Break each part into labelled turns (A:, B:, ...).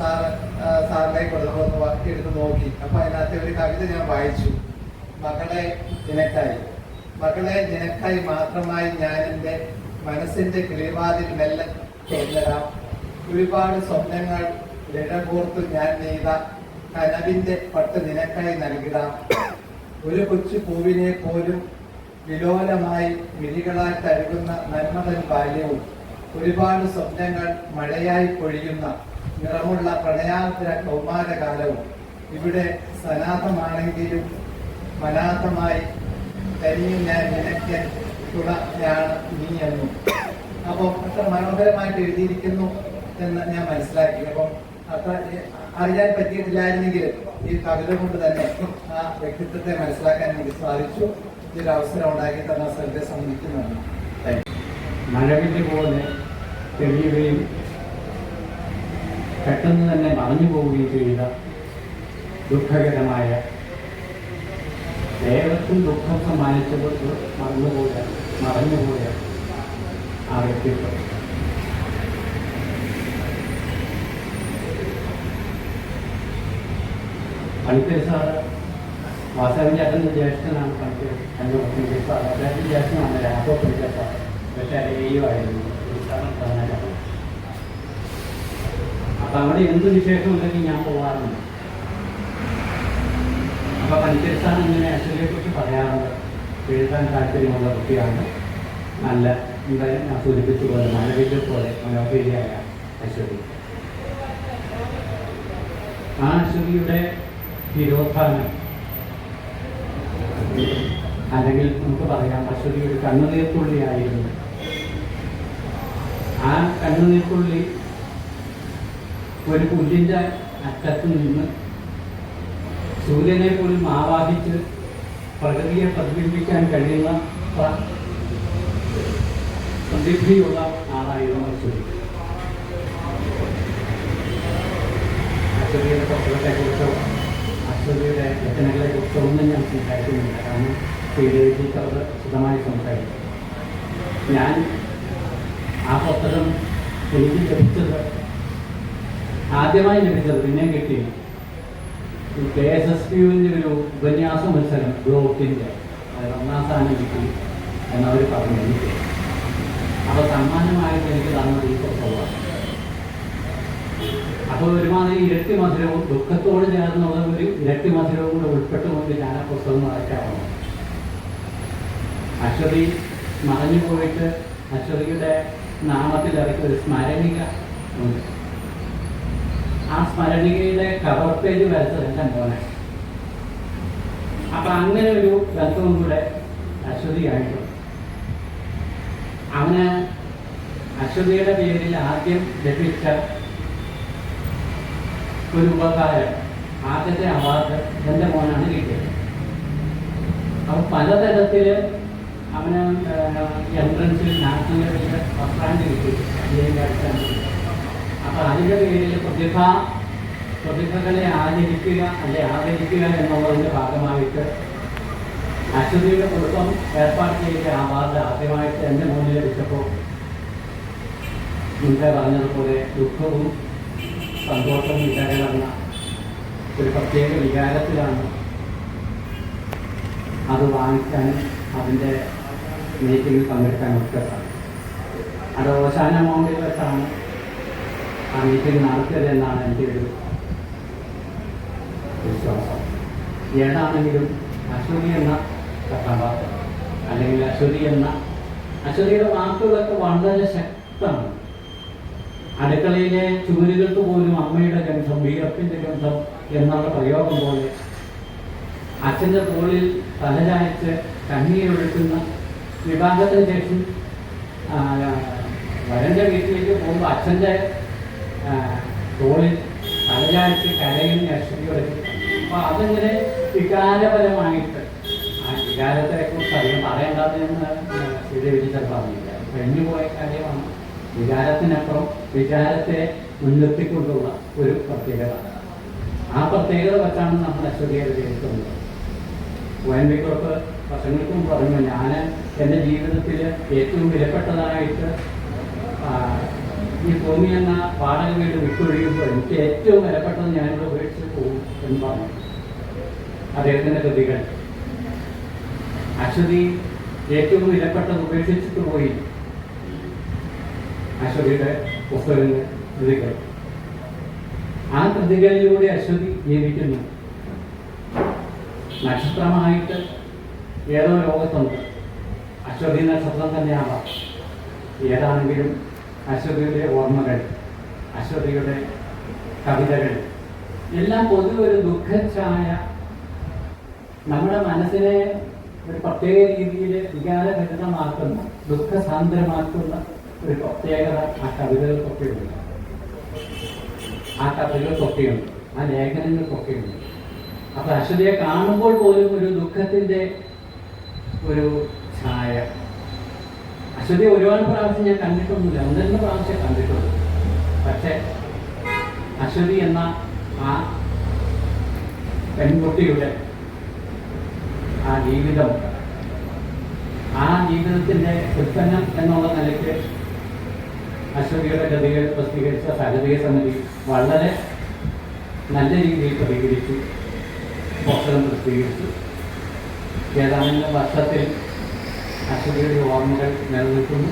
A: Sir സാറിനെ കൊടുത്തു എടുത്ത് നോക്കി. അപ്പൊ അതിനകത്ത് ഒരു കവിത ഞാൻ വായിച്ചു. മകളെ നിനക്കായി. മകളെ നിനക്കായി മാത്രമായി ഞാൻ എന്റെ മനസ്സിന്റെ കിളിവാതിൽ മെല്ലെ തുറന്നിടാം ഒരുപാട് സ്വപ്നങ്ങൾ ഇടകോർത്ത് ഞാൻ നെയ്ത. കനവിന്റെ പട്ട് നിനക്കായി നൽകിടാം. ഒരു കൊച്ചു പൂവിനെ പോലും വിലോലമായി മിഴികളാൽ തഴുകുന്ന നന്മതൻ ബാല്യവും ഒരുപാട് സ്വപ്നങ്ങൾ മഴയായി പൊഴിയുന്ന നിറമുള്ള പ്രണയാർദ്ര കൗമാരകാലവും ഇവിടെ സനാഥമാണെങ്കിലും മനാഥമായി ഞാൻ നിനക്ക് തുണയാണ് നീ എന്നും. അപ്പം അത്ര മനോഹരമായിട്ട് എഴുതിയിരിക്കുന്നു എന്ന് ഞാൻ മനസ്സിലാക്കി. അപ്പം അത്ര അറിയാൻ പറ്റിയിട്ടില്ലായിരുന്നെങ്കിലും ഈ കവിത കൊണ്ട് തന്നെ ആ വ്യക്തിത്വത്തെ മനസ്സിലാക്കാൻ എനിക്ക് സാധിച്ചു. ഇതൊരു അവസരം ഉണ്ടാക്കി തന്ന സ്ഥലത്തെ സംബന്ധിക്കുന്നുണ്ട്
B: മനവിന്റെ പോലെ തെളിയുകയും പെട്ടെന്ന് തന്നെ മറഞ്ഞു പോവുകയും ചെയ്ത ദുഃഖകരമായ ദേവത്തിൽ ദുഃഖം സമ്മാനിച്ചപ്പോൾ മറന്നുപോയ മറഞ്ഞുപോയ ആ വ്യക്തിത്വം പണിക്കർ സാറ് വാസവൻ ചേട്ടന്റെ ജ്യേഷ്ഠനാണ് പണിക്കർ എന്നോട് സാർ അദ്ദേഹത്തിന്റെ ജ്യേഷ്ഠനാണ്. രാഘവ പണിക്കർ സാർ. പക്ഷേ അറിയുമായിരുന്നു സാറിന് പറഞ്ഞാലാണ് അപ്പം അവിടെ എന്ത് വിശേഷം ഉണ്ടെങ്കിൽ ഞാൻ പോകാറുണ്ട് അപ്പൊ പണിക്കരസാൻ ഇങ്ങനെ അശ്വതിയെ കുറിച്ച് പറയാറുണ്ട്. എഴുതാൻ താല്പര്യമുള്ള കുട്ടിയാണ്. നല്ല ഇവിടെ ഞാൻ സൂചിപ്പിച്ചു പോലെ മഴവില്ലെ പോലെ മനോഹരിയായ അശ്വതി. ആ അശ്വതിയുടെ തിരോധാനം അല്ലെങ്കിൽ നമുക്ക് പറയാം അശ്വതി ഒരു കണ്ണുനീർത്തുള്ളിയായിരുന്നു ആ കണ്ണുനീർത്തുള്ളി ഒരു പുല്ലിന്റെ അറ്റത്ത് നിന്ന് സൂര്യനെ പോലും ആവാഹിച്ച് പ്രകൃതിയെ പ്രതിബിംബിക്കാൻ കഴിയുന്ന പ്ര- പ്രതിഭയുള്ള ആളായിരുന്നു അശ്വതി അശ്വതിയുടെ പുസ്തകത്തെ കുറിച്ചോ അശ്വതിയുടെ രചനകളെക്കുറിച്ചോ ഒന്നും ഞാൻ സംസാരിക്കുന്നില്ല. കാരണം അത് വിശദമായി സംസാരിക്കും. ഞാൻ ആ പുസ്തകം എനിക്ക് ലഭിച്ചത് ആദ്യമായി ലഭിച്ചത് പിന്നെ കിട്ടി കെ എസ് എസ് പി യുവിന്റെ ഒരു ഉപന്യാസ മത്സരം ബ്ലോക്കിന്റെ അതായത് ഒന്നാം സ്ഥാനം കിട്ടി എന്നവർ പറഞ്ഞു. എനിക്ക് അപ്പോൾ സമ്മാനമായിട്ട് എനിക്ക് തന്നത് ഈ പുസ്തകമാണ് അപ്പോൾ ഒരുമാതിരി ഇരട്ടി മധുരവും ദുഃഖത്തോട് ചേർന്നുള്ള ഒരു ഇരട്ടി മധുരവും കൂടെ ഉൾപ്പെട്ടുകൊണ്ട് ഞാൻ ആ പുസ്തകം വായിക്കാറുണ്ട്. അശ്വതി മറഞ്ഞു പോയിട്ട് അശ്വതിയുടെ നാമത്തിൽ ഇറക്കിയ ഒരു സ്മരണിക ഉണ്ട്. ആ സ്മരണികയുടെ കവർ പേജ് വരച്ചത് എന്റെ മോനെ. അപ്പൊ അങ്ങനെ ഒരു ബന്ധവും കൂടെ അശ്വതിയായിട്ടുണ്ട് അവന് അശ്വതിയുടെ പേരിൽ ആദ്യം ലഭിച്ച ഒരു ഉപകാരം ആദ്യത്തെ അവാർഡ് എന്റെ മോനാണ് കിട്ടിയത്. അപ്പൊ പലതരത്തിൽ അവന് എൻട്രൻസിൽ നാഷണൽ ലെവലിൽ ഫസ്റ്റ് റാങ്ക് കിട്ടി. ഇന്ത്യയിലെ അടിസ്ഥാനത്തിൽ അപ്പൊ അതിന്റെ പേരിൽ പ്രതിഭ പ്രതിഭകളെ ആദരിക്കുക അല്ലെ ആദരിക്കുക എന്നുള്ളതിന്റെ ഭാഗമായിട്ട് അശ്വതിയുടെ കുടുംബം ഏർപ്പാട് ചെയ്ത ആ വാർഡ് ആദ്യമായിട്ട് എന്റെ മുന്നിൽ ലഭിച്ചപ്പോൾ മുൻപേ പറഞ്ഞതുപോലെ ദുഃഖവും സന്തോഷവും ഇടകലർന്ന ഒരു പ്രത്യേക വികാരത്തിലാണ് അത് വാങ്ങിക്കാനും അതിന്റെ പങ്കെടുക്കാനും ഒക്കെ സാധിക്കും അത് അവസാന മൗണ്ടിൽ വെച്ചാണ് ആ മീറ്റിംഗ് നടത്തിയത് എന്നാണ് എന്റെ ഒരു വിശ്വാസം. ഏതാണെങ്കിലും അശ്വതി എന്ന കഥാപാത്രം അല്ലെങ്കിൽ അശ്വതി എന്ന അശ്വതിയുടെ വാക്കുകളൊക്കെ വളരെ ശക്തമാണ്. അടുക്കളയിലെ ചുമരുകൾക്ക് പോലും അമ്മയുടെ ഗന്ധം വീരപ്പിന്റെ ഗന്ധം എന്നുള്ള പ്രയോഗം പോലെ അച്ഛന്റെ തോളിൽ തലചായച്ച് കണ്ണീരൊഴുക്കുന്ന വിവാഹത്തിന് ശേഷം വരന്റെ വീട്ടിലേക്ക് പോകുമ്പോൾ അച്ഛന്റെ തോളിൽ കരയിൽ കരയും അശ്വതിയോടെ അപ്പൊ അതിങ്ങനെ വികാരപരമായിട്ട് ആ വികാരത്തെ കുറിച്ച് അധികം പറയേണ്ടതെന്ന് ശ്രീദേവി ടീച്ചർ പറഞ്ഞില്ല. കഴിഞ്ഞുപോയ കാര്യമാണ്. വികാരത്തിനപ്പുറം വികാരത്തെ മുൻനിർത്തിക്കൊണ്ടുള്ള ഒരു പ്രത്യേകത. ആ പ്രത്യേകത വെച്ചാണ് നമ്മൾ അശ്വതിയുടെ ചെയ്തിട്ടുള്ളത് ഒ എൻ വി കുറിപ്പ് വർഷങ്ങൾക്ക് പറഞ്ഞു ഞാൻ എന്റെ ജീവിതത്തിൽ ഏറ്റവും വിലപ്പെട്ടതായിട്ട് ഈ ഭൂമി എന്ന വാടക വീട് വിട്ടൊഴിയുമ്പോൾ എനിക്ക് ഏറ്റവും വിലപ്പെട്ടത് ഞാനിവിടെ ഉപേക്ഷിച്ച് പോകും എന്ന് പറഞ്ഞു. അദ്ദേഹത്തിന്റെ കൃതികൾ അശ്വതി ഏറ്റവും വിലപ്പെട്ടത് ഉപേക്ഷിച്ചിട്ട് പോയി. അശ്വതിയുടെ പുസ്തകങ്ങൾ കൃതികൾ ആ കൃതികളിലൂടെ അശ്വതി ജീവിക്കുന്നു. നക്ഷത്രമായിട്ട് ഏതോ ലോകത്തുണ്ട്. അശ്വതി നക്ഷത്രം തന്നെയാവാം. ഏതാണെങ്കിലും അശ്വതിയുടെ ഓർമ്മകൾ അശ്വതിയുടെ കവിതകൾ എല്ലാം പൊതുവെ ഒരു ദുഃഖഛായ നമ്മുടെ മനസ്സിനെ ഒരു പ്രത്യേക രീതിയിൽ വികാരഭരിതമാക്കുന്ന ദുഃഖസാന്ദ്രമാക്കുന്ന ഒരു പ്രത്യേകത ആ കവിതകൾക്കൊക്കെയുണ്ട്. ആ കവിതകൾക്കൊക്കെയുണ്ട് ആ ലേഖനങ്ങൾക്കൊക്കെയുണ്ട്. അപ്പൊ അശ്വതിയെ കാണുമ്പോൾ പോലും ഒരു ദുഃഖത്തിന്റെ ഒരു ഛായ. അശ്വതി ഒരുപാട് പ്രാവശ്യം ഞാൻ കണ്ടിട്ടൊന്നുമില്ല. ഒന്നെന്ന പ്രാവശ്യം കണ്ടിട്ടുള്ളൂ പക്ഷെ അശ്വതി എന്ന ആ പെൺകുട്ടിയുടെ ആ ജീവിതം ആ ജീവിതത്തിന്റെ ഉൽപ്പന്നം എന്നുള്ള നിലയ്ക്ക് അശ്വതിയുടെ ഗതികൾ പ്രസിദ്ധീകരിച്ച സഹൃദയ സമിതി വളരെ നല്ല രീതിയിൽ പ്രതികരിച്ചു പുസ്തകം പ്രസിദ്ധീകരിച്ചു. ഏതാനും വർഷത്തിൽ അശ്വതിയുടെ ഓർമ്മകൾ നിലനിൽക്കുന്നു.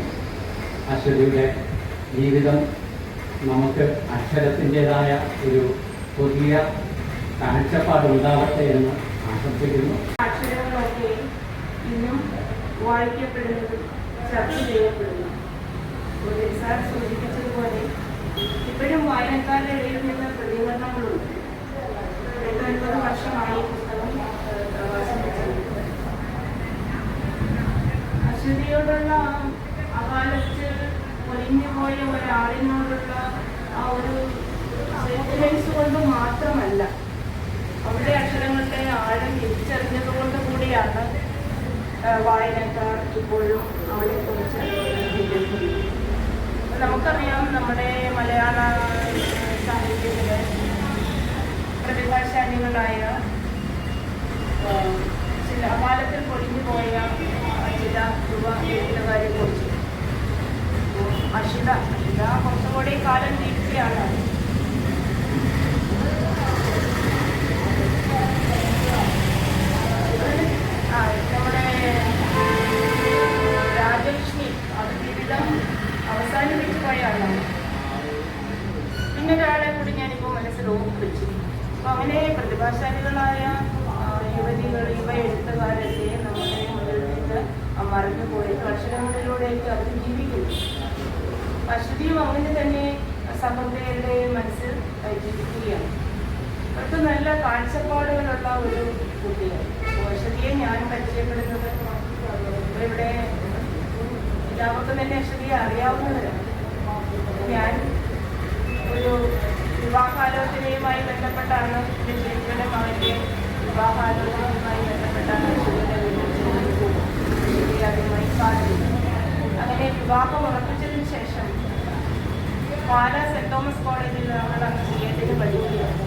B: അശ്വതിയുടെ ജീവിതം നമുക്ക് അക്ഷരത്തിന്റെതായ ഒരു പുതിയ കാഴ്ചപ്പാട് ഉണ്ടാവട്ടെ എന്ന് ആശംസിക്കുന്നു.
C: ഇപ്പോഴും വായനക്കാരുടെ ഇടയിൽ നിന്ന് പ്രതികരണങ്ങളുണ്ട്. എട്ടൊൻപത് വർഷമായി ഈ പുസ്തകം ഏഹ്, പ്രകാശനം ചെയ്തിട്ട് അശ്വതിയോടുള്ള അകാലത്ത് ഒലിഞ്ഞു പോയ ഒരാളിനോടുള്ള ആ ഒരു സെന്റിമെന്റ്സ് കൊണ്ട് മാത്രമല്ല അവിടെ അക്ഷരങ്ങളുടെ ആഴം തിരിച്ചറിഞ്ഞത് കൊണ്ട് കൂടിയാണ് വായനക്കാർ ഇപ്പോഴും അവളെ കുറിച്ച് നമുക്കറിയാം നമ്മുടെ മലയാള സാഹിത്യത്തിലെ പ്രതിഭാശാലികളായ ആ, ചില അകാലത്തിൽ പൊളിഞ്ഞു പോയ ചില യുവ എഴുത്തുകാരെ കുറിച്ച് അഷിത അഷിത കാലം ജീവിക്കുകയാണ് ആ, നമ്മുടെ രാജലക്ഷ്മി അത് ജീവിതം അവസാനിപ്പിച്ചു പോയ ആളാണ് പിന്നെ ഒരാളെ കൂടി ഞാനിപ്പോൾ മനസ്സിൽ ഓർമ്മിച്ചു അപ്പൊ അങ്ങനെ പ്രതിഭാശാലികളായ യുവതികൾ യുവ എഴുത്തുകാരൊക്കെ നമ്മുടെ മുന്നിൽ മറഞ്ഞു പോയിട്ട് അക്ഷരങ്ങളിലൂടെയൊക്കെ അവർ ജീവിക്കുന്നു. അശ്വതിയും അങ്ങനെ തന്നെ സമൃദ്ധയുടെ മനസ്സിൽ ജീവിക്കുകയാണ്. അവർക്ക് നല്ല കാഴ്ചപ്പാടുകളുള്ള ഒരു കുട്ടിയാണ്. അശ്വതിയെ ഞാൻ പരിചയപ്പെടുന്നത് ഇവിടെ എല്ലാവർക്കും തന്നെ അശ്വതിയെ അറിയാവുന്നവരാണ്. ഞാൻ ഒരു വിവാഹാലോചനയുമായി ബന്ധപ്പെട്ടാണ് എന്റെ ചേച്ചിയുടെ മകന്റെ വിവാഹാലോചനയുമായി ബന്ധപ്പെട്ടാണ് ചെന്നത്. കാണുന്നത് അങ്ങനെ വിവാഹം ഉറപ്പിച്ചതിന് ശേഷം പാല സെന്റ് തോമസ് കോളേജിൽ നമ്മൾ അന്ന് ബി എഡിന് പഠിക്കുകയാണ്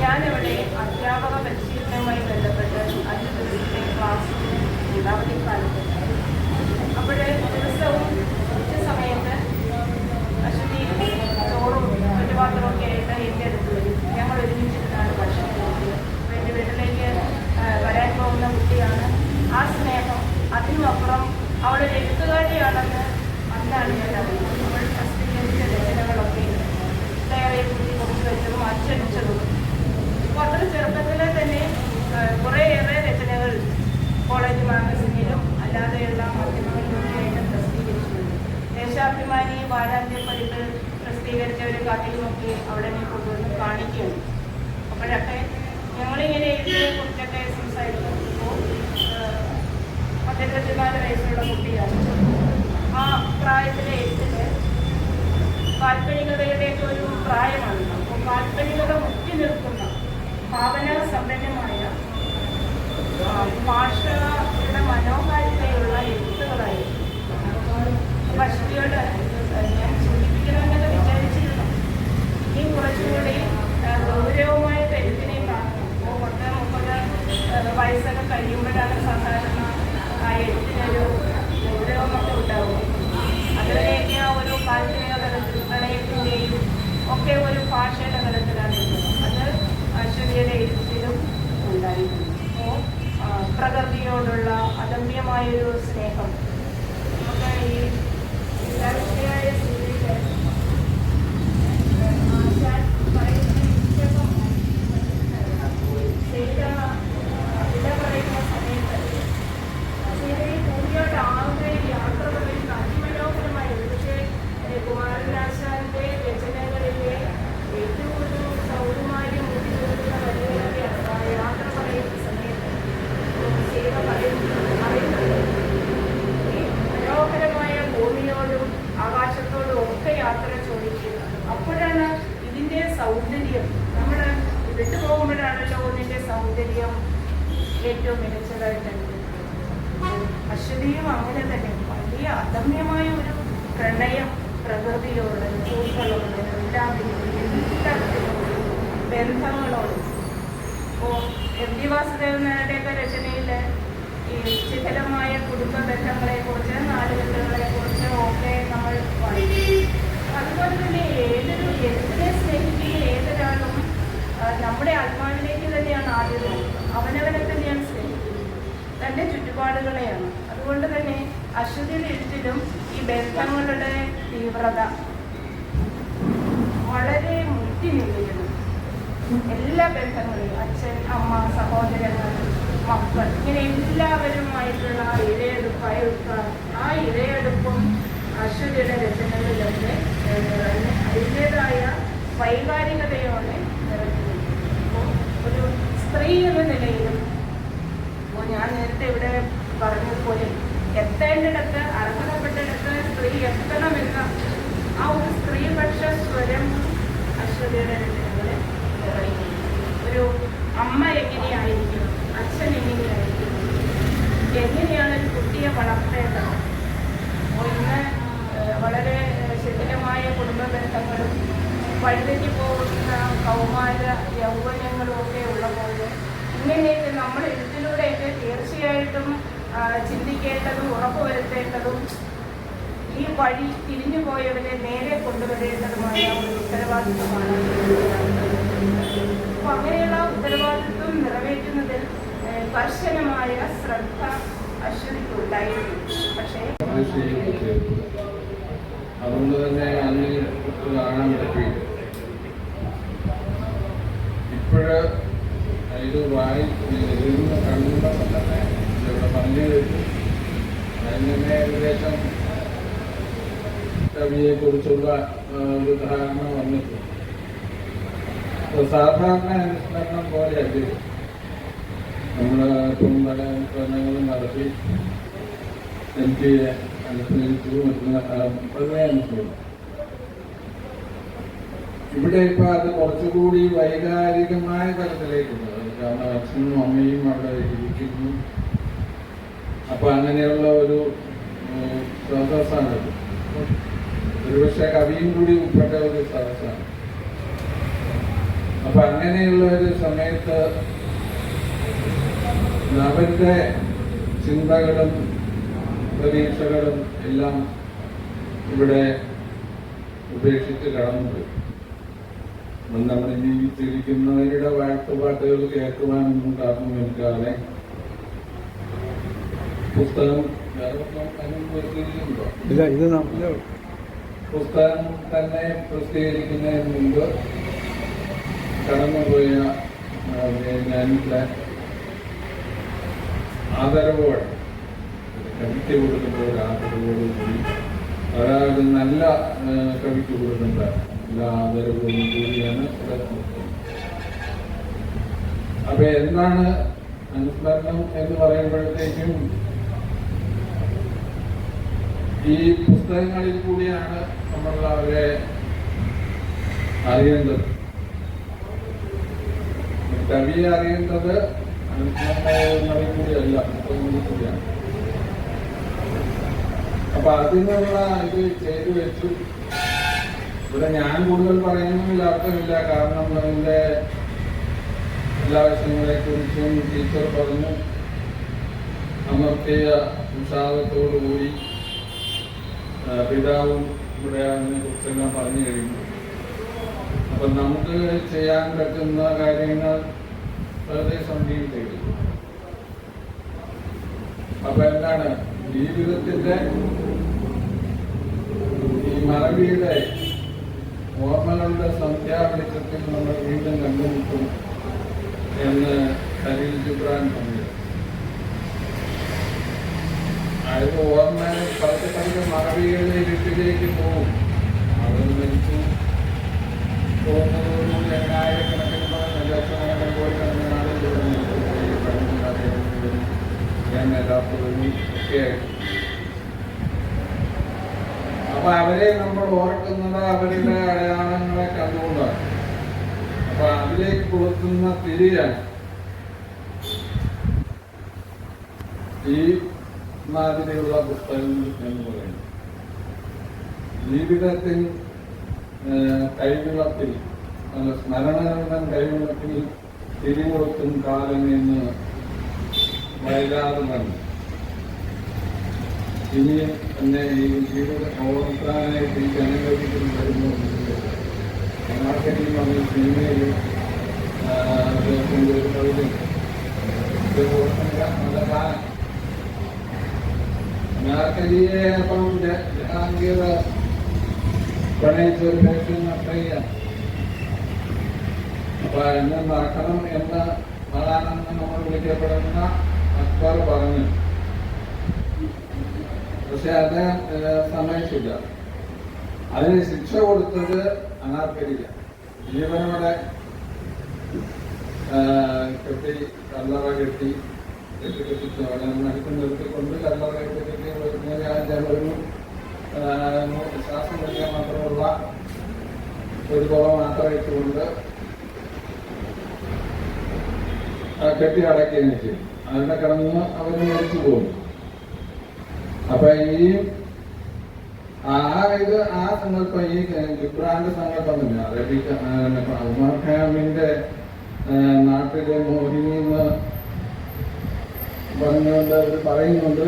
C: ഞാനിവിടെ അധ്യാപക പരിശീലനവുമായി ബന്ധപ്പെട്ട് അഞ്ച് ദിവസത്തെ ക്ലാസ് ഉണ്ടാവുന്ന കാലത്ത് അപ്പോൾ ദിവസവും ഉച്ച സമയത്ത് അശ്വതി ചോറും മറ്റു പാത്രമൊക്കെ ആയിട്ട് എന്റെ അടുത്ത് വരും ഞങ്ങൾ ഒരുമിച്ചിരുന്നാണ് ഭക്ഷണം കഴിക്കുന്നത് അപ്പോൾ എന്റെ വീട്ടിലേക്ക് ആ, വരാൻ പോകുന്ന കുട്ടിയാണ് ആ സ്നേഹം അതിനുമപ്പുറം അവളൊരു എഴുത്തുകാരിയാണെന്ന് അന്നാണ് ഞാൻ അറിയുന്നത് അവൾ പ്രസിദ്ധീകരിച്ച രചനകളൊക്കെ ഡയറി കുത്തി കുറിച്ച് വെച്ചതും അച്ചടിച്ചതും അപ്പോൾ അത്ര ചെറുപ്പത്തിലെ തന്നെ ആ, കുറേയേറെ രചനകൾ കോളേജ് മാഗസിനിലും അല്ലാതെയുള്ള മാധ്യമങ്ങളിലൊക്കെയായിട്ട് പ്രസിദ്ധീകരിച്ചിട്ടുണ്ട് ദേശാഭിമാനി വാരാന്ത്യപ്പതിപ്പ് പ്രസിദ്ധീകരിച്ച ഒരു കഥയുമൊക്കെ അവിടെ നിന്ന് കൊണ്ടുവന്ന് കാണിക്കുകയാണ് അപ്പോഴൊക്കെ ഞങ്ങളിങ്ങനെ എഴുതിയെ കുറിച്ചൊക്കെ സംസാരിക്കുമ്പോൾ പത്തിരുപത്തിനാല് വയസ്സുള്ള കുട്ടിയാണ് ആ പ്രായത്തിലെ എഴുത്തിന് കാൽപ്പനികതയുടെയൊക്കെ ഒരു പ്രായമാണ് അപ്പോൾ കാൽപ്പനികത മുറ്റി നിൽക്കുന്ന ഭാവന സമ്പന്നമായ ഭാഷയുടെ മനോഹാരിതയുള്ള എഴുത്തുകളായി. ഭക്തിയോട് ഞാൻ സൂചിപ്പിക്കണമെന്നൊക്കെ വിചാരിച്ചിരുന്നു. ഇനി കുറച്ചുകൂടി ഗൗരവമായ എഴുത്തിനെ കാണുന്നു പത്ത് മുപ്പത് വയസ്സൊക്കെ കഴിയുമ്പോഴാണ് സാധാരണ ആ എഴുത്തിനൊരു ഗൗരവമൊക്കെ ഉണ്ടാവുക അതിലേക്ക് ആ ഒരു കാൽക്കരിക പ്രണയത്തിന്റെയും ഒക്കെ ഒരു ഭാഷയുടെ അത് അശ്വതിയുടെ എഴുത്തിലും ഉണ്ടായിരുന്നു. പ്രകൃതിയോടുള്ള പ്രകൃതിയോടുള്ള അദമ്യമായൊരു സ്നേഹം. നമുക്ക് ഈ ചിന്താവിഷയായ സീരിയൽ ആശാൻ പറയുന്ന ഇഷ്ടം സീത വിട പറയുന്ന സമയത്ത് സീതയെ പൂർണമായിട്ട് ആഗ്രഹം യാത്ര പറയുന്ന അതിമനോഹരമായിരുന്നു പക്ഷേ ഏഹ് കുമാരനാശാന്റെ രചനകളിലെ ഏറ്റവും ഒരു സൗകുമാര്യം മൂടി നിൽക്കുന്ന വരികളൊക്കെയാണ് ആ യാത്ര പറയുന്ന സമയത്ത് സീത പറയുന്നത് പറയുന്നത് ഈ മനോഹരമായ ഭൂമിയോടും ആകാശത്തോടും ഒക്കെ യാത്ര ചോദിക്കുക അപ്പോഴാണ് ഇതിന്റെ സൗന്ദര്യം നമ്മൾ വിട്ടുപോകുമ്പോഴാണല്ലോ ഇതിന്റെ സൗന്ദര്യം ഏറ്റവും മികച്ചതായിട്ട് അനുഭവപ്പെടുന്നത് അശ്വതിയും അങ്ങനെ തന്നെ വലിയ അദമ്യമായ ഒരു പ്രണയം പ്രകൃതിയോട് പൂക്കളോട് എല്ലാത്തിനോട് എല്ലാത്തിനോട് ബന്ധങ്ങളോട് ഇപ്പോൾ എം ഡി വാസുദേവൻ നായരുടെയൊക്കെ രചനയിൽ ഈ ശിഥിലമായ കുടുംബ ബന്ധങ്ങളെ കുറിച്ച് നാടുകെട്ടുകളെ കുറിച്ച് ഒക്കെ നമ്മൾ വായിക്കും അതുപോലെ തന്നെ ഏതൊരു എഴുത്തിനെ സ്നേഹിക്കുന്ന ഏതൊരാളും ആ, നമ്മുടെ ആത്മാവിലേക്ക് തന്നെയാണ് ആദ്യം നോക്കുക അവനവനെ തന്നെയാണ് സ്നേഹിക്കുന്നത് തന്റെ ചുറ്റുപാടുകളെയാണ് അതുകൊണ്ട് തന്നെ അശ്വതി എഴുത്തിലും ഈ ബന്ധങ്ങളുടെ തീവ്രത വളരെ മുറ്റി നിന്നിരുന്നു എല്ലാ ബന്ധങ്ങളും അച്ഛൻ അമ്മ സഹോദരങ്ങൾ മക്കൾ ഇങ്ങനെ എല്ലാവരുമായിട്ടുള്ള ആ ഇരയെടുപ്പ് അയൽക്ക ആ ഇരയെടുപ്പും അശ്വതിയുടെ രചനകളിലൊക്കെ അതിന്റെതായ വൈകാരികതയോടെ നിറഞ്ഞു അപ്പോൾ ഒരു സ്ത്രീ എന്ന നിലയിലും ഞാൻ നേരത്തെ ഇവിടെ പറഞ്ഞതുപോലെ എത്തേണ്ടിടത്ത് അർഹതപ്പെട്ടിടത്ത് സ്ത്രീ എത്തണമെന്ന ആ ഒരു സ്ത്രീപക്ഷ സ്വരം അശ്വതിയുടെ നിറയുന്നു. ഒരു അമ്മ എങ്ങനെയായിരിക്കും? അച്ഛൻ എങ്ങനെയായിരിക്കും? എങ്ങനെയാണ് ഒരു കുട്ടിയെ വളർത്തേണ്ടത്? ഇന്ന് വളരെ ശിഥിലമായ കുടുംബ ബന്ധങ്ങളും വഴിതെറ്റി പോകുന്ന കൗമാര യൗവനങ്ങളും ഒക്കെ പോലെ ഇങ്ങനെയൊക്കെ നമ്മൾ തീർച്ചയായിട്ടും ചിന്തിക്കേണ്ടതും ഉറപ്പുവരുത്തേണ്ടതും ഈ വഴി തിരിഞ്ഞു പോയവരെ നേരെ കൊണ്ടുവരേണ്ടതുമായ ഒരു ഉത്തരവാദിത്വമാണ്. അപ്പൊ അങ്ങനെയുള്ള ഉത്തരവാദിത്വം നിറവേറ്റുന്നതിൽ കർശനമായ ശ്രദ്ധ അശ്വതിക്ക് ഉണ്ടായിരുന്നു പക്ഷേ
D: അതുകൊണ്ട് തന്നെ ഇപ്പോഴ് ഇത് വായി ഇരുന്ന് കണ്ടപ്പോൾ തന്നെ ഇവിടെ പറഞ്ഞു കേട്ടു. അതിന് ഏകദേശം കവിയെ കുറിച്ചുള്ള ഒരു ധാരണ വന്നിട്ടുണ്ട് അപ്പൊ സാധാരണ അനുസ്മരണം പോലെ അല്ല നമ്മൾ ഇപ്പം പല അനുസ്മരണങ്ങളും നടത്തി എനിക്ക് അനുസരിച്ചു മറ്റുള്ള പൊതുവെ അനുസരിച്ചു ഇവിടെ ഇപ്പൊ അത് കുറച്ചുകൂടി വൈകാരികമായ തലത്തിലേക്കുണ്ട്. കാരണം അച്ഛനും അമ്മയും അവിടെ ഇരിക്കുന്നു. അപ്പൊ അങ്ങനെയുള്ള ഒരു സഹസാണത്. ഒരുപക്ഷെ കവിയും കൂടി ഉൾപ്പെട്ട ഒരു സദസ്സാണ് അപ്പൊ അങ്ങനെയുള്ള ഒരു സമയത്ത് അവരുടെ ചിന്തകളും പ്രതീക്ഷകളും എല്ലാം ഇവിടെ ഉപേക്ഷിച്ച് കടന്നുപോയി. നമ്മൾ ജീവിച്ചിരിക്കുന്നവരുടെ വാഴ്ത്തുപാട്ടുകൾ കേൾക്കുവാനൊന്നും കാരണമേൽക്കാതെ പുസ്തകം
E: ഇല്ല ഇത്
D: പുസ്തകം തന്നെ പ്രസിദ്ധീകരിക്കുന്നതിന് മുമ്പ് കടന്നുപോയ ഞാനിവിടെ ആദരവോടെ കവിക്ക് കൊടുക്കുന്ന ഒരു ആദരവോടുകൂടി അതായത് നല്ല കവിക്ക് കൊടുക്കേണ്ട അപ്പൊ എന്താണ് അനുസ്മരണം എന്ന് പറയുമ്പോഴത്തേക്കും ഈ പുസ്തകങ്ങളിൽ കൂടിയാണ് നമ്മൾ അവരെ അറിയേണ്ടത്. കവിയെ അറിയേണ്ടത് അനുസ്മരണങ്ങളിൽ കൂടിയല്ല പുസ്തകങ്ങളിൽ കൂടിയാണ്. അപ്പൊ അതിനുള്ള ഇത് ചെയ്തു വെച്ചു ഇവിടെ ഞാൻ കൂടുതൽ പറയുന്നില്ല അർത്ഥമില്ല കാരണം അതിന്റെ എല്ലാ വശങ്ങളെ കുറിച്ചും ടീച്ചർ പറഞ്ഞു. അമർത്തിയ ഉത്സാഹത്തോടുകൂടി ആ, പിതാവും ഇവിടെ അതിനെ കുറിച്ചെല്ലാം പറഞ്ഞു കഴിഞ്ഞു. അപ്പൊ നമുക്ക് ചെയ്യാൻ പറ്റുന്ന കാര്യങ്ങൾ വെറുതെ സന്ധിയിൽ ചെയ്തു അപ്പൊ എന്താണ്? ജീവിതത്തിന്റെ ഈ മറവിയുടെ ഓർമ്മകളുടെ സന്ധ്യാവെളിച്ചത്തിൽ നമ്മൾ വീണ്ടും കണ്ടുമുട്ടും എന്ന് ഖലീൽ ജിബ്രാൻ പറഞ്ഞു. അതായത് ഓർമ്മ പതുക്കെ പതുക്കെ മറവിയുടെ ഇരുട്ടിലേക്ക് പോകും. അവർ മരിച്ചു. പോകുന്നതോടുകൂടി എണ്ണായിരക്കണക്കിന് ലക്ഷക്കണക്കിന് കോടിക്കണക്കിനാണ് ഇവിടെ മരിച്ചത്. ഈ ഒക്കെയായിട്ട് അപ്പൊ അവരെ നമ്മൾ ഓർക്കുന്നത് അവരുടെ അടയാളങ്ങളെ കണ്ടുകൊണ്ടാണ്. അപ്പൊ അതിലേക്ക് കൊടുക്കുന്ന തിരിയാണ്. ഈ മാതിരിയുള്ള പുസ്തകങ്ങൾ എന്ന് പറയുന്നത്. ജീവിതത്തിൽ കൈവിളത്തിൽ അല്ല, സ്മരണകളുടെ കൈവിളത്തിൽ തിരികൊളുത്തും കാലം എന്ന് വൈകാതെ തന്നെ ഇനിയും എന്നെ ഈ ജീവിത ഓർക്കാനായിട്ട് ഈ ജനഗതികൾ വരുന്നു മാർക്കറ്റിംഗ് വന്ന സിനിമയിൽ കാലം മാർക്കറ്റിയെ അപ്പം ജഹാംഗീർ പ്രണയിച്ച ഒരു വേഷം നട്ടയ്യ. അപ്പൊ എന്നെ നടക്കണം എന്ന മഹാനെന്ന് നമ്മൾ വിളിക്കപ്പെടുന്ന അക്ബർ പറഞ്ഞു. പക്ഷെ ഏഹ്, സമ്മതിച്ചില്ല അതിന് ശിക്ഷ കൊടുത്തത് അനാർക്കരില്ല ജീവനോടെ കെട്ടി കല്ലറ കെട്ടി കെട്ടി കെട്ടിച്ചു. അവനെ അടുത്ത് നിർത്തിക്കൊണ്ട് കല്ലറ കെട്ടി ഒരു ശ്വാസം വലിക്കാൻ മാത്രമുള്ള ഒരു പുറ മാത്രം ഇട്ടുകൊണ്ട് കെട്ടി അടയ്ക്കുകയും ചെയ്യും അതിനെ കിടന്ന് അവർ മരിച്ചു പോകും അപ്പൊ ഈ ആ ഇത് ആ സങ്കല്പം ഈ ജിബ്രാന്റെ സങ്കല്പം തന്നെ അറബിക്ക് ഉമർ നാട്ടിലെ മോഹിനി എന്ന് പറഞ്ഞുകൊണ്ട് അവർ പറയുന്നുണ്ട്.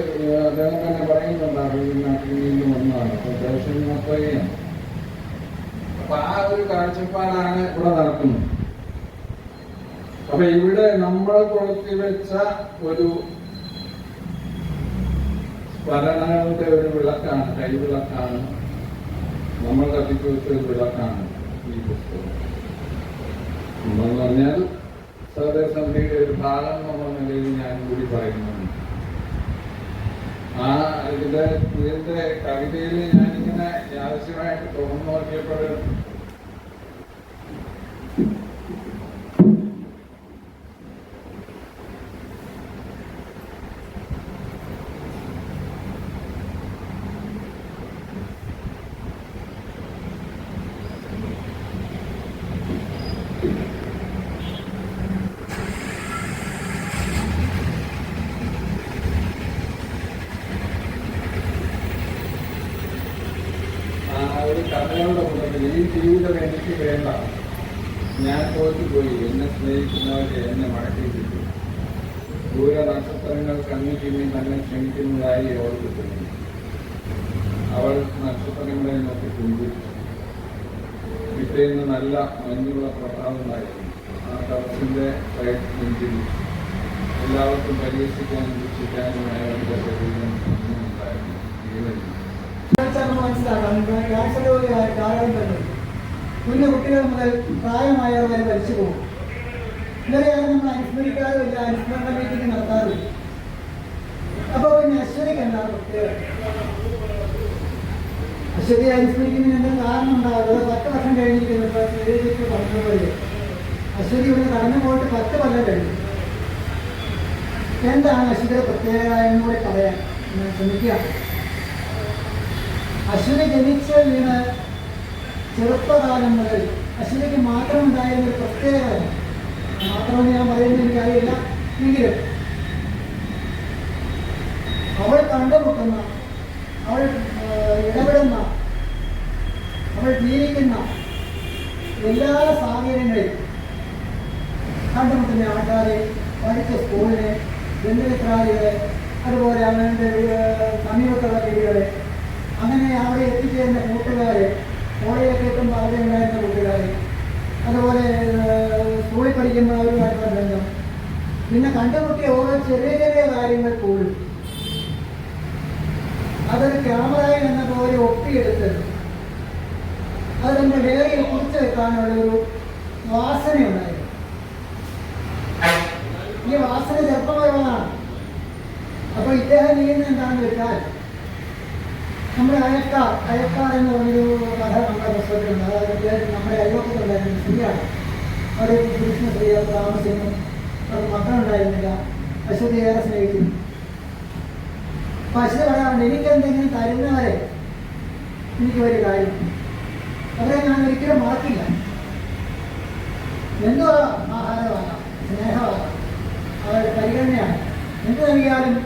D: അദ്ദേഹം തന്നെ പറയുന്നുണ്ട് അറബി നാട്ടിൽ നിന്ന് വന്നതാണ്. അപ്പൊ ദേശം നോക്കുകയാണ് അപ്പൊ ആ ഒരു കാഴ്ചപ്പാടാണ് ഇവിടെ നടക്കുന്നത്. അപ്പൊ ഇവിടെ നമ്മൾ കൊളുത്തി വെച്ച ഒരു സ്മരണകളുടെ ഒരു വിളക്കാണ് കൈവിളക്കാണ് നമ്മൾ കത്തിച്ചു വെച്ച ഒരു വിളക്കാണ് ഈ പുസ്തകം. നമ്മൾ പറഞ്ഞാൽ സർവസമിതിയുടെ ഒരു ഭാഗം എന്ന നിലയിൽ ഞാൻ കൂടി പറയുന്നുണ്ട്. ആ ഇതിന്റെ ഇതിന്റെ കവിതയിൽ ഞാനിങ്ങനെ ആവശ്യമായിട്ട് തുറന്നു നോക്കിയപ്പോൾ ആ ഒരു കഥകളുടെ കൂട്ടത്തിൽ ഈ ജീവിതം എനിക്ക് വേണ്ട. ഞാൻ തോറ്റുപോയി. എന്നെ സ്നേഹിക്കുന്നവരെ എന്നെ മടക്കി കിട്ടും. ദൂര നക്ഷത്രങ്ങൾ കണ്ണു ചിമ്മി തന്നെ ക്ഷണിക്കുന്നതായി അവൾ കിട്ടുന്നു അവൾ നക്ഷത്രങ്ങളെ നോക്കി പുഞ്ചിരിച്ചു പിറ്റേന്ന് നല്ല മഞ്ഞുള്ള പ്രഭാതമായിരുന്നു. ആ ടവസിന്റെ പ്രയത്നം നെഞ്ചിൽ എല്ലാവർക്കും പരീക്ഷിക്കാനും രക്ഷിക്കാനും അയാളുടെ ശരീരം ജീവനില്ല
E: നമുക്ക് മനസ്സിലാക്കാം കുഞ്ഞു കുട്ടികൾ മുതൽ പ്രായമായവർ വരെ മരിച്ചു പോകും. ഇവരെയാണ് നമ്മൾ അനുസ്മരിക്കാറുമില്ല അനുസ്മരണ മീറ്റിംഗ് നടത്താറുമില്ല അപ്പൊ പിന്നെ അശ്വതിക്ക് എന്താണ് പ്രത്യേകത അശ്വതി അനുസ്മരിക്കുന്നതിന് എന്തെങ്കിലും കാരണം ഉണ്ടാകുന്നത് പത്ത് വർഷം കഴിഞ്ഞിരിക്കുന്നുണ്ട് പറഞ്ഞതുപോലെ. അശ്വതി ഇവിടെ കടന്നു പോയിട്ട് പത്ത് കൊല്ലം കഴിഞ്ഞു. എന്താണ് അശ്വതിയുടെ പ്രത്യേകത കൂടെ പറയാൻ ഞാൻ അശ്വതി അശ്വിനി ജനിച്ച വീണ് ചെറുപ്പകാലം മുതൽ അശ്വിനിക്ക് മാത്രം ഉണ്ടായിരുന്ന ഒരു പ്രത്യേക മാത്രമെന്ന് ഞാൻ പറയുന്നത് എനിക്കറിയില്ല എങ്കിലും അവൾ കണ്ടുമുട്ടുന്ന അവൾ ഇടപെടുന്ന അവൾ ജീവിക്കുന്ന എല്ലാ സാഹചര്യങ്ങളിലും കണ്ടുമുട്ടുന്ന ആൾക്കാരെ പഠിച്ച സ്കൂളിനെ ബന്ധുമിത്രാദികളെ അതുപോലെ അവന്റെ സമീപത്തുള്ള വീടുകളെ അങ്ങനെ അവിടെ എത്തിച്ചേരുന്ന കൂട്ടുകാരെ കോളേജിലേക്ക് എത്തുമ്പോൾ അവിടെ ഉണ്ടായിരുന്ന കൂട്ടുകാരെ അതുപോലെ സ്കൂളിൽ പഠിക്കുന്നവരുമായിട്ടുള്ള ബന്ധം പിന്നെ കണ്ടുമുട്ടിയ ഓരോ ചെറിയ ചെറിയ കാര്യങ്ങൾ പോലും. അതൊരു ക്യാമറയിൽ എന്ന പോലെ ഒപ്പിയെടുത്ത് അത് നമ്മുടെ വേറെയിൽ കുറിച്ച് വെക്കാനുള്ള ഒരു വാസനയുണ്ടായിരുന്നു ഈ വാസന ചെറുപ്പപരമാണ് അപ്പോൾ ഇദ്ദേഹം ചെയ്യുന്ന എന്താണെന്ന് വെച്ചാൽ നമ്മുടെ അയൽക്കാർ അയൽക്കാർ എന്ന് പറഞ്ഞൊരു കഥ നമ്മുടെ പുസ്തകത്തിലുണ്ട്. അതായത് നമ്മുടെ അയൽവക്കത്തുണ്ടായിരുന്ന സ്ത്രീയാണ്. അവർ പുരുഷന സ്ത്രീയാണ് താമസിക്കുന്നു. അവർക്ക് മക്കളുണ്ടായിരുന്നില്ല അശ്വതി ഏറെ സ്നേഹിക്കുന്നു. അശ്വതി പറയാറുണ്ട് എനിക്ക് എന്തെങ്കിലും തരുന്നവരെ എനിക്ക് ഒരു കാര്യം. അവരെ ഞാൻ ഒരിക്കലും മറക്കില്ല. എന്തോ ആഹാരമാകാം സ്നേഹമാകാം. അവരുടെ പരിഗണനയാണ്. എന്ത് നൽകിയാലും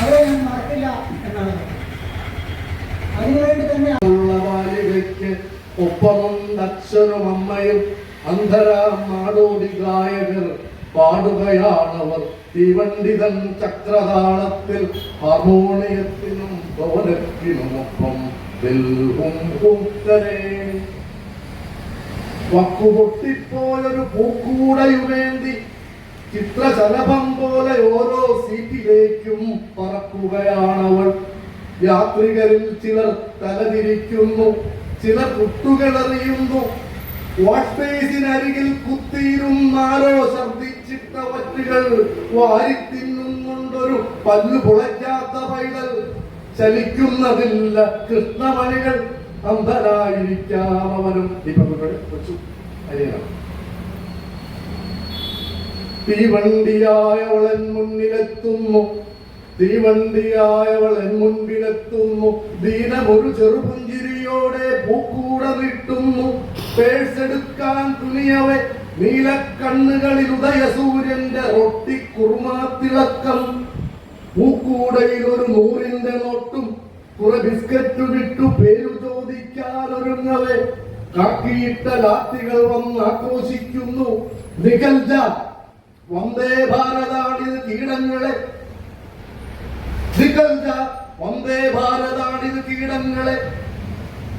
E: അവരെ ഞാൻ മറക്കില്ല എന്നാണ് അതിനുവേണ്ടി തന്നെ
F: ബാലികയ്ക്ക് ഒപ്പമുണ്ട് അച്ഛനും അമ്മയും. അന്ധരാം നാടോടി ഗായകർ പാടുകയാണവർ. തീവണ്ടിതൻ ചക്രതാളത്തിൽ ഹാർമോണിയത്തിനും ഡോലത്തിനുമൊപ്പം വക്കുപൊട്ടിപ്പോലൊരു പൂക്കൂടയുമേന്തി ചിത്രശലഭം പോലെ ഓരോ സീറ്റിലേക്കും പറക്കുകയാണവൾ. യാത്രികരിൽ ചിലർ തലതിരിക്കുന്നു ചിലർ കുട്ടുകളറിയുന്നു. വാട്ട്പേസിനരികിൽ കുത്തിയിരുന്നാരോ ഛർദിച്ചിട്ട വറ്റുകൾ വാരിത്തിന്നുകൊണ്ടൊരു പല്ലു പുളയ്ക്കാത്ത പൈതൽ ചലിക്കുന്നതില്ല. കൃഷ്ണമണികൾ അന്ധരായിരിക്കാം അവനും വെച്ചു. അരിയണം. തീവണ്ടിയായവളൻ മുന്നിലെത്തുന്നു. തീവണ്ടിയായവളൻ മുൻപിലെത്തുന്നു ദീനമൊരു ചെറുപുഞ്ചിരിയോടെ പൂക്കൂട നീട്ടുന്നു പേഴ്സെടുക്കാൻ തുനിയവെ നീലക്കണ്ണുകളിൽ ഉദയസൂര്യന്റെ റൊട്ടി കുറുമാത്തിളക്കം. പൂക്കൂടയിൽ ഒരു നൂറിന്റെ നോട്ടും കുറെ ബിസ്ക്കറ്റുമിട്ടു പേരു ചോദിക്കാൻ ഒരുങ്ങവേ കാക്കിയിട്ട ലാത്തികൾ വന്ന് ആക്രോശിക്കുന്നു. നികൽജ വന്ദേ ഭാരതാണിത് കീടങ്ങളെ. നികൽജ വന്ദേ ഭാരതാണിത് കീടങ്ങളെ.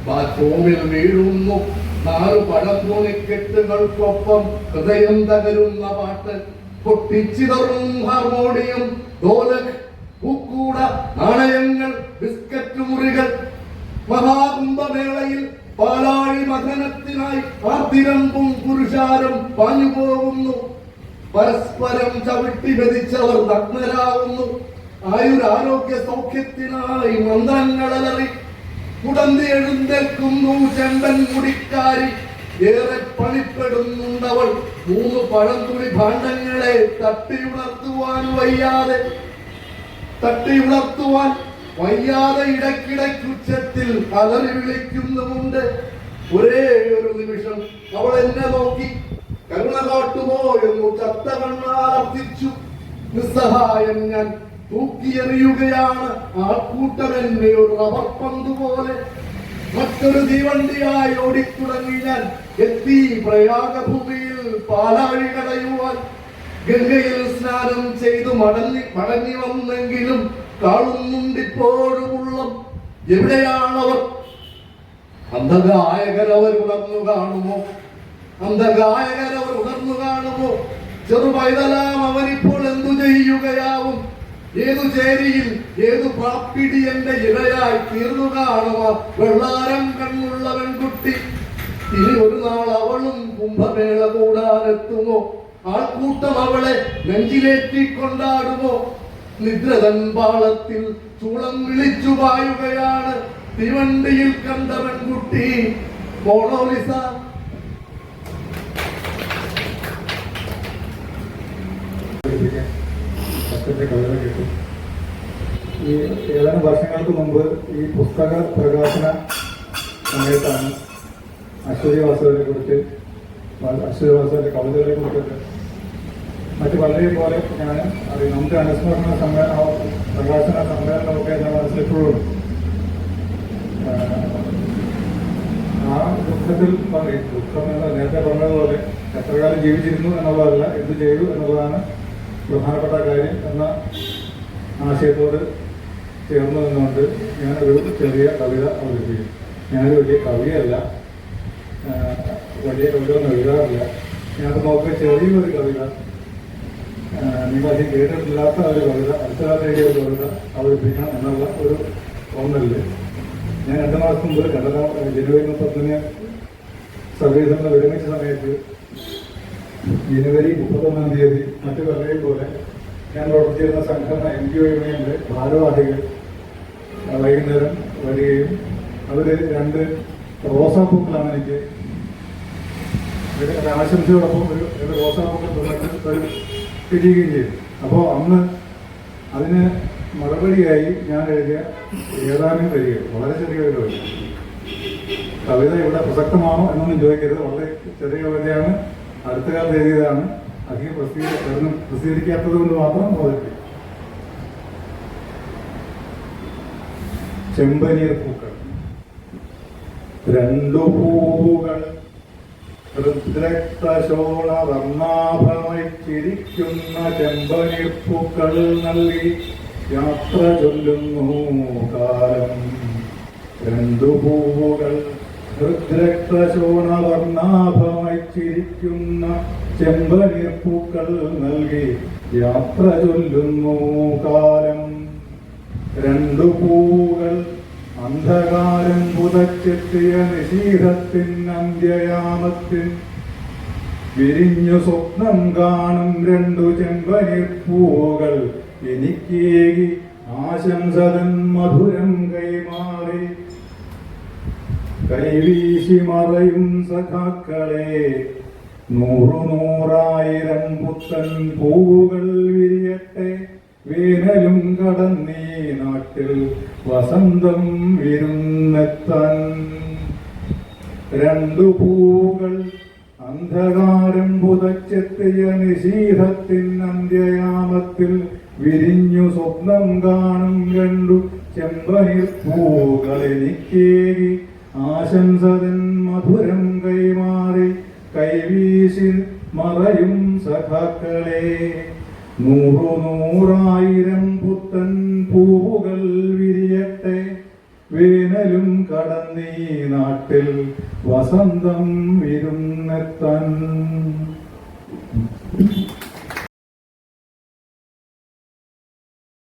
F: ബാത്റൂമിൽ വീഴുന്നു നാല് പഴംപൂണിക്കെട്ടുകൾക്കൊപ്പം ഹൃദയം തകരുന്ന പാട്ട്. പൊട്ടിച്ചിതറും ഹാർമോണിയം ഡോലക് പൂക്കൂട നാണയങ്ങൾ ബിസ്ക്കറ്റ് മുറികൾ. മഹാകുംഭമേളയിൽ പാലാഴി മഥനത്തിനായി ആർത്തിരമ്പും പുരുഷാരം പാഞ്ഞു പോകുന്നു പരസ്പരം ചവിട്ടി മെതിച്ചവർ നഗ്നരാകുന്നു. ആയുരാരോഗ്യ സൗഖ്യത്തിനായി മന്ത്രങ്ങളലറി കുടന്തി എഴുന്നേൽക്കുന്നു. ചെണ്ടൻ മുടിക്കാരി ഏറെ പണിപ്പെടുന്നുണ്ടവൾ. മൂന്ന് പഴംതുളി ഭാണ്ഡങ്ങളെ തട്ടിയുണർത്തുവാൻ വയ്യാതെ തട്ടിയുണർത്തുവാൻ വയ്യാതെ ഇടയ്ക്കിടയ്ക്കുച്ചത്തിൽ അലറി വിളിക്കുന്നുമുണ്ട്. ഒരേ ഒരു നിമിഷം അവൾ എന്നെ നോക്കി. കരുണ കാട്ടുമോ എന്നു ചത്ത കണ്ണാർത്തിച്ചു നിസ്സഹായം ഞാൻ തൂക്കിയെറിയുകയാണ് ആ കൂട്ടമെന്നെ ഒരു റബർ പന്ത് പോലെ. മറ്റൊരു തീവണ്ടിയായി ഓടിത്തുടങ്ങി ഞാൻ എത്തി പ്രയാഗഭൂമിയിൽ പാലാഴി കടയുവാൻ. ഗംഗയിൽ സ്നാനം ചെയ്തു മടങ്ങി മടങ്ങി വന്നെങ്കിലും കാണുന്നുണ്ടിപ്പോഴും ഉള്ളം എവിടെയാണവർ? അന്ധഗായകരവർ ഉണർന്നു കാണുമോ? അന്ധഗായകരവർ ഉണർന്നു കാണുമോ? ചെറുപൈതലാം അവനിപ്പോൾ എന്തു ചെയ്യുകയാവും? ഏതു ചേരിയിൽ ഏതു പാപ്പിടി എന്റെ ഇരയായി തീർന്നു കാണുക. വെള്ളാരം കണ്ണുള്ള പെൺകുട്ടി. ഇനി ഒരു നാൾ അവളും കുംഭമേള കൂടാനെത്തുമോ? ആൾക്കൂട്ടം അവളെ നെഞ്ചിലേറ്റി കൊണ്ടാടുമോ നിദ്രതൻ പാളത്തിൽ ചൂളം വിളിച്ചു പായുകയാണ്. തീവണ്ടിയിൽ കണ്ട പെൺകുട്ടി. മോണോലിസ
G: അച്ഛന്റെ കവിത കിട്ടി. ഈ ഏതാനും വർഷങ്ങൾക്ക് മുമ്പ് ഈ പുസ്തക പ്രകാശന സമയത്താണ് അശ്വതി വാസുവിനെ കുറിച്ച് അശ്വതി വാസുവിന്റെ കവിതകളെ കുറിച്ചൊക്കെ മറ്റു പലരെയും പോലെ ഞാൻ അറിയാം നമുക്ക് അനുസ്മരണ സമ്മേളന പ്രകാശന സമ്മേളനമൊക്കെ എന്നെ മനസ്സിലിപ്പോഴും ആ ദുഃഖത്തിൽ പറയും ദുഃഖം എന്ന നേരത്തെ പറഞ്ഞതുപോലെ എത്ര കാലം ജീവിച്ചിരുന്നു എന്നുള്ളതല്ല എന്ത് ചെയ്തു എന്നുള്ളതാണ് പ്രധാനപ്പെട്ട കാര്യം എന്ന ആശയത്തോട് ചേർന്ന് നിന്നുകൊണ്ട് ഒരു ചെറിയ കവിത അവതരിപ്പിക്കും ഞാനൊരു വലിയ കവിയല്ല. വലിയ കവിത ഒന്നും എഴുതാറില്ല. ഞാൻ നോക്കിയ ചെറിയൊരു കവിത നിങ്ങൾ അത് കേട്ടിട്ടില്ലാത്ത ഒരു കവിത അടുത്ത കാലത്ത് എഴുതിയ ഒരു കവിത അവതരിപ്പിക്കണം എന്നുള്ള ഒരു തോന്നലിൽ ഞാൻ രണ്ടു മാസം മുമ്പ് കണ്ടത ജനുവരി മുപ്പത്തിന് സർവീസിൽ നിന്ന് വിരമിച്ച സമയത്ത് ജനുവരി മുപ്പത്തൊന്നാം തീയതി മറ്റു പലരെയും പോലെ ഞാൻ പ്രവർത്തിച്ചിരുന്ന സംഘടന എൻ ജി ഒ യൂണിയന്റെ ഭാരവാഹികൾ വൈകുന്നേരം വരികയും അവർ രണ്ട് റോസാപ്പൂക്കളാണ് എനിക്ക് ആശംസയോടൊപ്പം ഒരു റോസാപ്പൂക്കൾ തന്നിട്ട് ചെയ്തു. അപ്പോൾ അന്ന് അതിന് മറുപടിയായി ഞാൻ എഴുതിയ ഏതാനും വരിക വളരെ ചെറിയ ഒരു കവിത കവിത ഇവിടെ പ്രസക്തമാണോ എന്നൊന്നും ചോദിക്കരുത് വളരെ ചെറിയ കവിതയാണ്. അടുത്ത കാലത്ത് എഴുതിയതാണ് അധികം പ്രസിദ്ധീകരിക്കും പ്രസിദ്ധീകരിക്കാത്തത് കൊണ്ട് മാത്രം അവതരിപ്പിക്കും ചെമ്പനീർ പൂക്കൾ. രണ്ടു പൂവുകൾ. രുദ്രക്തശോണ വർണാഭമായി ചിരിക്കുന്ന ചെമ്പനീർ പൂക്കൾ നൽകി യാത്ര ചൊല്ലുന്നു കാലം. രണ്ടു പൂവുകൾ. രുദ്രക്തശോണ ചെമ്പനിർപ്പൂക്കൾ നൽകി യാത്ര ചൊല്ലുന്നു കാലം. രണ്ടു പൂവുകൾ അന്ധകാരം പുതച്ചെത്തിയ നിശീഹത്തിൻ അന്ത്യയാമത്തിൽ. വിരിഞ്ഞു സ്വപ്നം കാണും രണ്ടു ചെമ്പനിർ പൂവുകൾ എനിക്കേകി ആശംസതൻ മധുരം കൈമാറി. കൈവീശി മറയും സഖാക്കളെ നൂറു നൂറായിരം പുത്തൻ പൂവുകൾ വിരിയട്ടെ. വേനലും കടന്നീ നാട്ടിൽ വസന്തം വിരുന്നെത്താൻ. രണ്ടു പൂവുകൾ അന്ധകാരം പുതച്ചെത്തിയ നിശീധത്തിൻ അന്ത്യയാമത്തിൽ വിരിഞ്ഞു സ്വപ്നം കാണും രണ്ടു ചെമ്പനിർ പൂവുകൾ എനിക്കേകി. ആശംസതൻ മധുരം കൈമാറി കൈവീശി മറയും സഖാക്കളെ. നൂറു നൂറായിരം പുത്തൻ പൂവുകൾ വിരിയട്ടെ. വേനലും കടന്നീ നാട്ടിൽ വസന്തം വിരുന്നെത്താൻ.